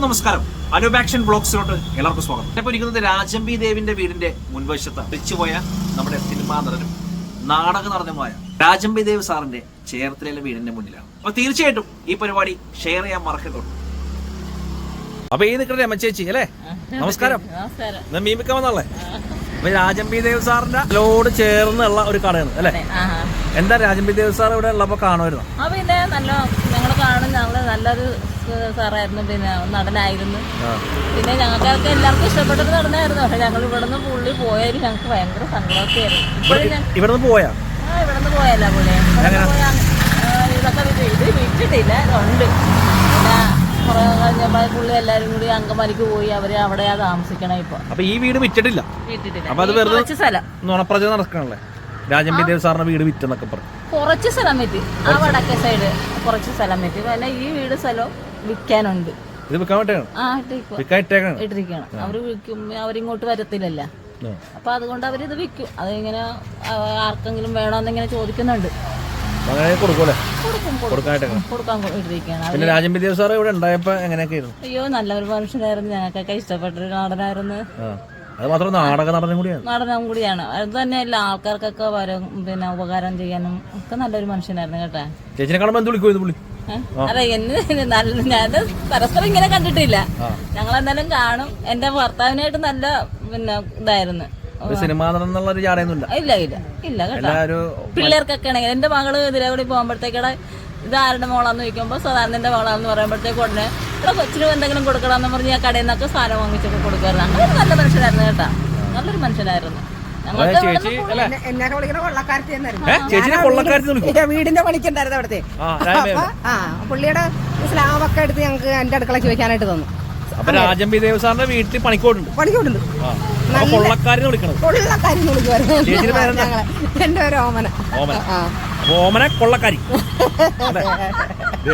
എല്ലാവർക്കും നമസ്കാരം. അനുബാക്ഷൻ ബ്ലോഗ്സിലോട്ട് എല്ലാവർക്കും സ്വാഗതം. ഇപ്പോൾ ഇരിക്കുന്നത് രാജംബി ദേവിന്റെ വീടിന്റെ മുൻവശത്ത് തിരിച്ചുപോയ നമ്മുടെ സിനിമാ നടനും നാടക നടനുമായ രാജംബി ദേവ് സാറിന്റെ ചേർത്തലയിലെ വീടിന്റെ മുന്നിലാണ്. അപ്പൊ തീർച്ചയായിട്ടും ഈ പരിപാടി ഷെയർ ചെയ്യാൻ മറക്കത്തുള്ളൂ അപ്പൊ ഈ നിക്കട്ടെ അമ്മച്ചേച്ചി ചേച്ചി അല്ലേ? നമസ്കാരം. മീമിക്ക വന്നല്ലേ അപ്പൊ രാജംബി ദേവ് സാറിന്റെ ലോട് ചേർന്നുള്ള ഒരു കടയാണ് അല്ലേ? എന്താ രാജംബി ദേവ് സാർ ഇവിടെ ഉള്ളപ്പോ കാണുമായിരുന്നു ആ പിന്നെ നല്ല ഞങ്ങൾ കാണും ഞങ്ങൾ നല്ലൊരു സാറായിരുന്നു. പിന്നെ നടനായിരുന്നു. പിന്നെ ഞങ്ങൾക്കൊക്കെ എല്ലാവർക്കും ഇഷ്ടപ്പെട്ടൊരു നടനായിരുന്നു. പക്ഷെ ഞങ്ങൾ ഇവിടെ നിന്ന് പുള്ളി പോയാലും ഞങ്ങൾക്ക് ഭയങ്കര സങ്കടമൊക്കെയായിരുന്നു. ഇപ്പോഴും പോയാ? ആ ഇവിടെ നിന്ന് പോയല്ല പുള്ളി. ഇവിടുന്ന് ഇതൊക്കെ ഇത് വിറ്റിട്ടില്ല ഉണ്ട്. കുറെ കഴിഞ്ഞപ്പോ പുള്ളി എല്ലാരും കൂടി അങ്കമാലിക്ക് പോയി. അവർ അവിടെയാ താമസിക്കണേ ഇപ്പൊ. അപ്പൊ ഈ വീട് വിറ്റിട്ടില്ല. വിറ്റിട്ടില്ല. അപ്പൊ അത് വെറുതെ- സ്ഥലം. നുണപ്രചരണം നടക്കണല്ലേ? രാജംബി ദേവ് സാറിന്റെ വീട് വിറ്റെന്നൊക്കെ പറഞ്ഞു. കുറച്ച് സ്ഥലം വിറ്റ്. ആ വടക്കേ സൈഡ് കുറച്ച് സ്ഥലം വിറ്റ്. പിന്നെ ഈ വീട് സ്ഥലവും വിൽക്കാനുണ്ട് ഇത് വിൽക്കാൻ വേണ്ടിയാണ് വിൽക്കാൻ ഇട്ടേക്കാണ് ഇട്ടിരിക്കുകയാണ് അവർ വിൽക്കും അവരിങ്ങോട്ട് വരത്തില്ലല്ല. അപ്പൊ അതുകൊണ്ട് അവരിത് വിൽക്കും. അതിങ്ങനെ ആർക്കെങ്കിലും വേണമെന്നിങ്ങനെ ചോദിക്കുന്നുണ്ട്. അയ്യോ അങ്ങനെ അവർ പിന്നെ സാർ ഇവിടെ ഉണ്ടായപ്പോ എങ്ങനെയൊക്കെ അയ്യോ നല്ലൊരു മനുഷ്യനായിരുന്നു. ഞങ്ങൾക്കൊക്കെ ഇഷ്ടപ്പെട്ടൊരു നാടനായിരുന്നു. അത് മാത്രം നാടക നടനും കൂടിയാണ്. നടനും കൂടിയാണ്. അത് തന്നെയല്ല ആൾക്കാർക്കൊക്കെ വരും പിന്നെ ഉപകാരം ചെയ്യാനും ഒക്കെ നല്ലൊരു മനുഷ്യനായിരുന്നു കേട്ടാ. ചേച്ചിനെ കാണുമ്പോ എന്ത് വിളിക്കുമായിരുന്നു പുള്ളി? അതെ എന്നെ നല്ല ഞാൻ പരസ്പരം ഇങ്ങനെ കണ്ടിട്ടില്ല. ഞങ്ങൾ എന്തായാലും കാണും. എന്റെ ഭർത്താവിനായിട്ട് നല്ല പിന്നെ ഇതായിരുന്നു. സിനിമ എന്നുള്ള ഒരു ജാടയൊന്നുമില്ല. ഇല്ല ഇല്ല. ഇല്ല കേട്ടോ. പിള്ളേർക്കൊക്കെ ആണെങ്കിൽ എന്റെ മകൾ ഇതിലെ കൂടി പോകുമ്പോഴത്തേക്കടെ ഇത് ആരുടെ മോളാന്ന് ചോദിക്കുമ്പോൾ സാധാരണ എന്റെ മോളാന്ന് പറയുമ്പോഴത്തേക്ക് ഉടനെ ഇവിടെ കൊച്ചിനും എന്തെങ്കിലും കൊടുക്കണമെന്ന് പറഞ്ഞ് ഞാൻ കടയിൽ നിന്നൊക്കെ സാധനം വാങ്ങിച്ചൊക്കെ കൊടുക്കുമായിരുന്നു അങ്ങനെ ഒരു നല്ല മനുഷ്യനായിരുന്നു കേട്ടാ. നല്ലൊരു മനുഷ്യനായിരുന്നു. വീടിന്റെ പണിക്കുണ്ടായിരുന്നു അവിടുത്തെ. പുള്ളിയുടെ സ്ലാബൊക്കെ എടുത്ത് ഞങ്ങൾക്ക് എന്റെ അടുക്കള വെക്കാനായിട്ട് തന്നു. അപ്പൊ രാജംബി ദേവ് സാറിന്റെ വീട്ടിൽ പണിക്കോട്ടുണ്ട് പണിക്കോട്ടുണ്ട് കൊള്ളക്കാരെന്ന് വിളിക്കുമായിരുന്നു? എന്റെ പേര് ഓമന. ഓമന. ഓമന കൊള്ളക്കാരി.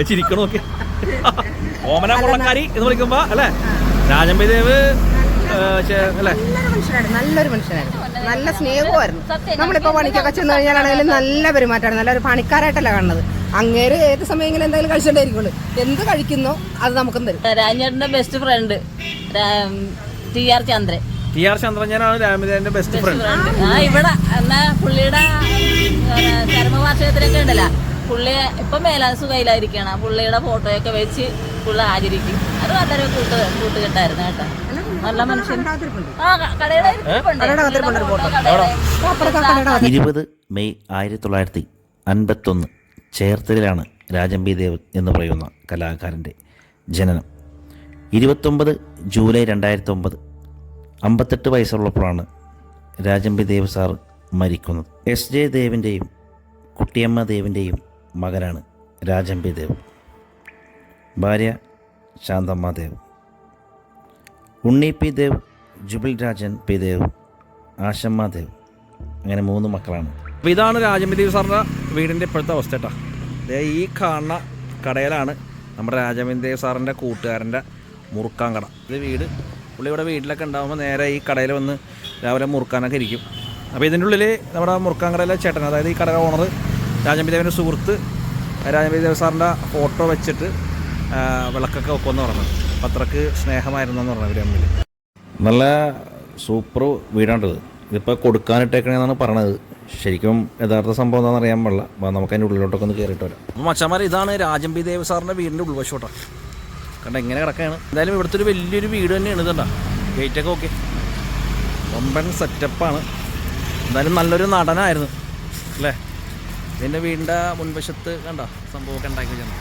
ചിരിക്കണു നോക്കി ഓമന കൊള്ളക്കാരി എന്ന് വിളിക്കുമ്പോ അല്ലേ? രാജമ്പി ദേവ് അല്ലേ? നല്ലൊരു മനുഷ്യനായിരുന്നു നല്ല സ്നേഹമായിരുന്നു. നമ്മളിപ്പോ പണിക്കൊക്കെ ചെന്ന് കഴിഞ്ഞാലാണെങ്കിലും നല്ല പെരുമാറ്റമാണ് നല്ലൊരു പണിക്കാരായിട്ടല്ല കാണുന്നത്. അങ്ങേര് ഏത് സമയമെങ്കിലും എന്തെങ്കിലും കഴിച്ചിട്ടുണ്ടായിരിക്കുള്ളൂ എന്ത് കഴിക്കുന്നോ അത് നമുക്കും തരും. രാജേട്ടന്റെ best friend T R Chandran. T R ചന്ദ്രഞ്ഞാനാണ് രാമദേവന്റെ ബെസ്റ്റ് ഫ്രണ്ട് ആ ഇവിടെ എന്നാ പുള്ളിയുടെ ചരമവാർഷികത്തിലൊക്കെ ഉണ്ടല്ലോ. പുള്ളി ഇപ്പൊ മേലാ സുഖയിലായിരിക്കണം പുള്ളിയുടെ ഫോട്ടോയൊക്കെ വെച്ച് പുള്ളി ആചരിക്കും. അത് വളരെ കൂട്ട് കൂട്ടുകെട്ടായിരുന്നു കേട്ടോ. നല്ല മനുഷ്യൻ. ഇരുപത് മെയ് ആയിരത്തി തൊള്ളായിരത്തി അൻപത്തൊന്ന് ചേർത്തലിലാണ് രാജംബി ദേവ് എന്ന് പറയുന്ന കലാകാരന്റെ ജനനം. ഇരുപത്തൊമ്പത് ജൂലൈ രണ്ടായിരത്തി ഒമ്പത് അമ്പത്തെട്ട് വയസ്സുള്ളപ്പോഴാണ് രാജംബി ദേവ് സാർ മരിക്കുന്നത്. എസ് ജെ ദേവിന്റെയും കുട്ടിയമ്മ ദേവിന്റെയും മകനാണ് രാജംബി ദേവ്. ഭാര്യ Shanthamma Dev. Unni P Dev Jubil Rajan P Dev Ashamma Dev. അങ്ങനെ മൂന്ന് മക്കളാണ്. അപ്പോൾ ഇതാണ് രാജംബി ദേവ് സാറിന്റെ വീടിന്റെ ഇപ്പോഴത്തെ അവസ്ഥ കേട്ടോ. ഈ കാണുന്ന കടയിലാണ് നമ്മുടെ രാജമ്പി ദേവ് സാറിന്റെ കൂട്ടുകാരന്റെ മുറുക്കാൻ കട ഇത് വീട് പുള്ളി ഇവിടെ വീട്ടിലൊക്കെ ഉണ്ടാകുമ്പോൾ നേരെ ഈ കടയിൽ വന്ന് രാവിലെ മുറുക്കാനൊക്കെ ഇരിക്കും. അപ്പോൾ ഇതിന്റെ ഉള്ളിൽ നമ്മുടെ മുറുക്കാൻ കടയിലെ ചേട്ടൻ അതായത് ഈ കടയുടെ ഓണർ രാജമ്പി ദേവന്റെ സുഹൃത്ത് രാജമ്പി ദേവ സാറിന്റെ ഫോട്ടോ വെച്ചിട്ട് വിളക്കൊക്കെ വെക്കുമെന്ന് പറഞ്ഞത് അപ്പം അത്രയ്ക്ക് സ്നേഹമായിരുന്നു എന്ന് പറഞ്ഞു ഇവർ തമ്മിൽ നല്ല സൂപ്പർ വീടാണ്ടത് ഇതിപ്പോൾ കൊടുക്കാനിട്ടേക്കണെന്നാണ് പറഞ്ഞത് ശരിക്കും യഥാർത്ഥ സംഭവം എന്താണെന്ന് അറിയാൻ പാടില്ല. അപ്പോൾ നമുക്ക് അതിന്റെ ഉള്ളിലോട്ടൊക്കെ ഒന്ന് കയറിയിട്ട് വരാം. മച്ചന്മാർ ഇതാണ് രാജമ്പി ദേവ് സാറിന്റെ വീടിന്റെ ഉൾവശോട്ടാ കണ്ട എങ്ങനെ കിടക്കുകയാണ് എന്തായാലും ഇവിടുത്തെ ഒരു വലിയൊരു വീട് തന്നെയാണ് ഇതുണ്ടാ ഗേറ്റൊക്കെ ഓക്കെ വമ്പൻ സെറ്റപ്പാണ് എന്തായാലും നല്ലൊരു നടനായിരുന്നു. അല്ലേ? ഇതിന്റെ വീടിന്റെ മുൻവശത്ത് കണ്ട സംഭവമൊക്കെ ഉണ്ടാക്കി വെച്ചാൽ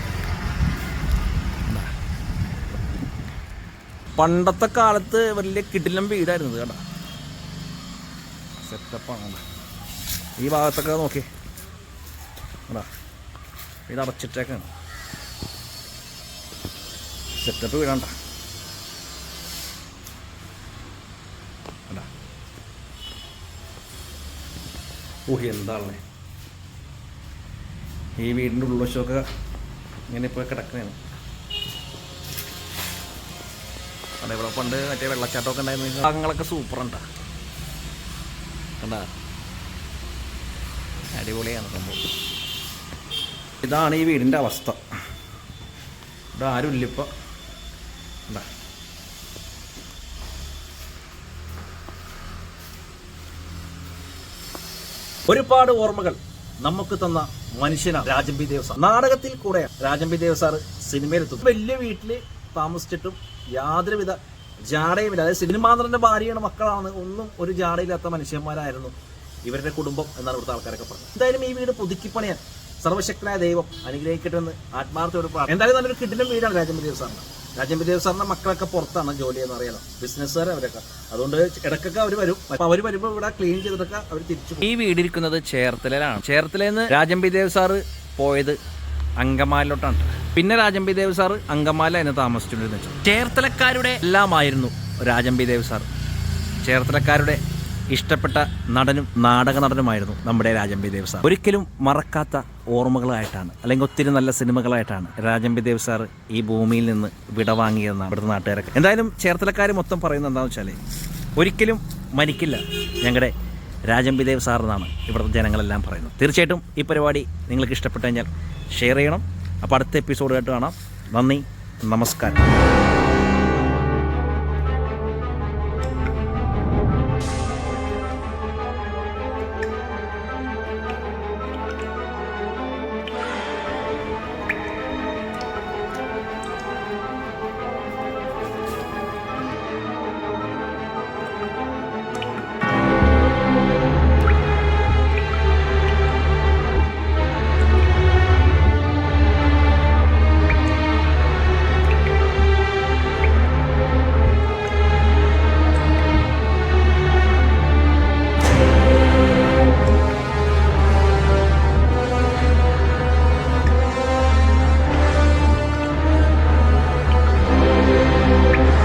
പണ്ടത്തെ കാലത്ത് വലിയ കിടിലം വീടായിരുന്നു കണ്ട. സെറ്റപ്പാണ് ഈ ഭാഗത്തൊക്കെ നോക്കി കണ്ടാ? ഇത് അടച്ചിട്ടേക്കാണ്. സെറ്റപ്പ് വീടണ്ട ഊഹി എന്താണല്ലേ? ഈ വീടിന്റെ ഉൾവശമൊക്കെ ഇങ്ങനെ ഇപ്പോൾ കിടക്കുന്നതാണ്. അതെ ഇവിടെ പണ്ട് മറ്റേ വെള്ളച്ചാട്ടമൊക്കെ ഉണ്ടായിരുന്നു ഭാഗങ്ങളൊക്കെ സൂപ്പറുണ്ടാ കണ്ടാ? അടിപൊളിയാണ് സംഭവം. ഇതാണ് ഈ വീടിന്റെ അവസ്ഥ. ഇവിടെ ആരും ഇല്ല ഇപ്പോൾ ഒരുപാട് ഓർമ്മകൾ നമുക്ക് തന്ന മനുഷ്യനാണ് രാജംബി ദേവ് സാർ നാടകത്തിൽ കൂടെ രാജംബി ദേവ് സാർ സിനിമയിലെത്തും. വലിയ വീട്ടിൽ താമസിച്ചിട്ടും യാതൊരുവിധ ജാടയുമില്ല. അതായത് സിനിമാന്തരന്റെ ഭാര്യയാണ് മക്കളാണ്. ഒന്നും ഒരു ജാടയില്ലാത്ത മനുഷ്യന്മാരായിരുന്നു ഇവരുടെ കുടുംബം എന്നാണ് ഇവിടുത്തെ ആൾക്കാരൊക്കെ പറഞ്ഞത്. എന്തായാലും ഈ വീട് പുതുക്കിപ്പണിയാൻ സർവശക്തനായ ദൈവം അനുഗ്രഹിക്കട്ടെ എന്ന് ആത്മാർത്ഥയോട് പ്രാർത്ഥന എന്തായാലും നല്ലൊരു കിടിലം വീടാണ് രാജംബി ദേവ് സാറിന് രാജംബി ദേവ് സാറിന്റെ മക്കളൊക്കെ പുറത്താണ് ജോലി എന്ന് അറിയാലോ. ബിസിനസ്സുകാർ അവരൊക്കെ. അതുകൊണ്ട് ഇടക്കൊക്കെ അവർ വരും. അവർ വരുമ്പോൾ ഇവിടെ ക്ലീൻ ചെയ്തിട്ടൊക്കെ അവർ തിരിച്ചു ഈ വീടിരിക്കുന്നത് ചേർത്തലയിലാണ്. ചേർത്തലയിൽ നിന്ന് രാജംബി ദേവ് സാറ് പോയത് അങ്കമാലിലോട്ടാണ്. പിന്നെ രാജംബി ദേവ് സാറ് എന്ന് താമസിച്ചുകൊണ്ടിരുന്നു ചേർത്തലക്കാരുടെ എല്ലാമായിരുന്നു രാജംബി ദേവ് സാർ. ചേർത്തലക്കാരുടെ ഇഷ്ടപ്പെട്ട നടനും നാടക നടനുമായിരുന്നു നമ്മുടെ രാജംബി ദേവ് സാർ ഒരിക്കലും മറക്കാത്ത ഓർമ്മകളായിട്ടാണ് അല്ലെങ്കിൽ ഒത്തിരി നല്ല സിനിമകളായിട്ടാണ് രാജംബി ദേവ് സാർ ഈ ഭൂമിയിൽ നിന്ന് വിടവാങ്ങിയതെന്നാണ് ഇവിടുത്തെ നാട്ടുകാരൊക്കെ. എന്തായാലും ചേർത്തലക്കാർ മൊത്തം പറയുന്നത് എന്താണെന്ന് വെച്ചാൽ ഒരിക്കലും മരിക്കില്ല ഞങ്ങളുടെ രാജംബി ദേവ് സാർ എന്നാണ് ഇവിടുത്തെ ജനങ്ങളെല്ലാം പറയുന്നത്. തീർച്ചയായിട്ടും ഈ പരിപാടി നിങ്ങൾക്ക് ഇഷ്ടപ്പെട്ടു കഴിഞ്ഞാൽ ഷെയർ ചെയ്യണം. അപ്പോൾ അടുത്ത എപ്പിസോഡായിട്ട് കാണാം. നന്ദി നമസ്കാരം. Música